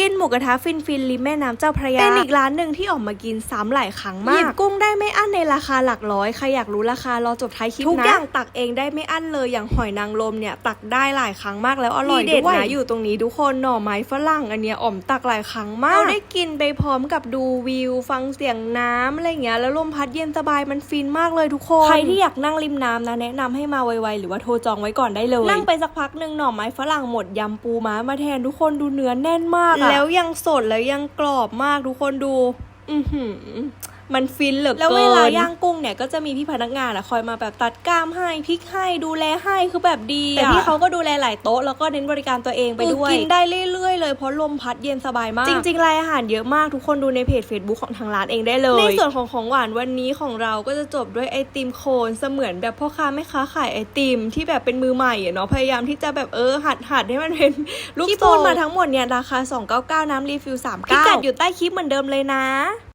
กินหมูกระทะฟินฟินริมแม่น้ำเจ้าพระยา เป็นอีกร้านหนึ่งที่ออกมากินซ้ำหลายครั้งมากหยิบกุ้งได้ไม่อั้นในราคาหลักร้อย ใครอยากรู้ราคารอจบท้ายคลิปนะ ทุกอย่างตักเองได้ไม่อั้นเลยอย่างหอยนางรมเนี่ยตักได้หลายครั้งมากแล้วอร่อยด้วยนะอยู่ตรงนี้ทุกคนหน่อไม้ฝรั่งอันเนี้ยอ่อมตักหลายครั้งมากเราได้กินไปพร้อมกับดูวิว ฟังเสียงน้ำอะไรอย่างเงี้ยแล้วลมพัดเย็นสบายมันฟินมากเลยทุกคนใครที่อยากนั่งริมน้ำนะแนะนำให้มาไวๆหรือว่าโทรจองไว้ก่อนได้เลยนั่งไปสักพักหนึ่งหน่อไม้ฝรั่งหมดยำปูม้ามาแทนทุกคนดูเนื้อแน่นมากอะแล้วยังสดแล้วยังกรอบมากทุกคนดู อือหือ มันฟินเหลือเกินแล้วเวลาย่างกุ้งเนี่ยก็จะมีพี่พนักงานอะคอยมาแบบตัดกล้ามให้พริกให้ดูแลให้คือแบบดีแต่พี่เขาก็ดูแลหลายโต๊ะแล้วก็เน้นบริการตัวเองไปด้วยกินได้เรื่อยๆเลยเพราะลมพัดเย็นสบายมาก จริงๆรายอาหารเยอะมากทุกคนดูในเพจ Facebook ของทางร้านเองได้เลย ในส่วนของของหวานวันนี้ของเราก็จะจบด้วยไอติมโคนเสมือนแบบพ่อค้าแม่ค้าขายไอติมที่แบบเป็นมือใหม่อะเนาะพยายามที่จะแบบเออหัดหัดให้มันเป็นลูกที่พูดมาทั้งหมดเนี่ยราคา 299 น้ำรีฟิล 39พิกัดอยู่ใต้คลิปเหมือนเดิมเลยนะ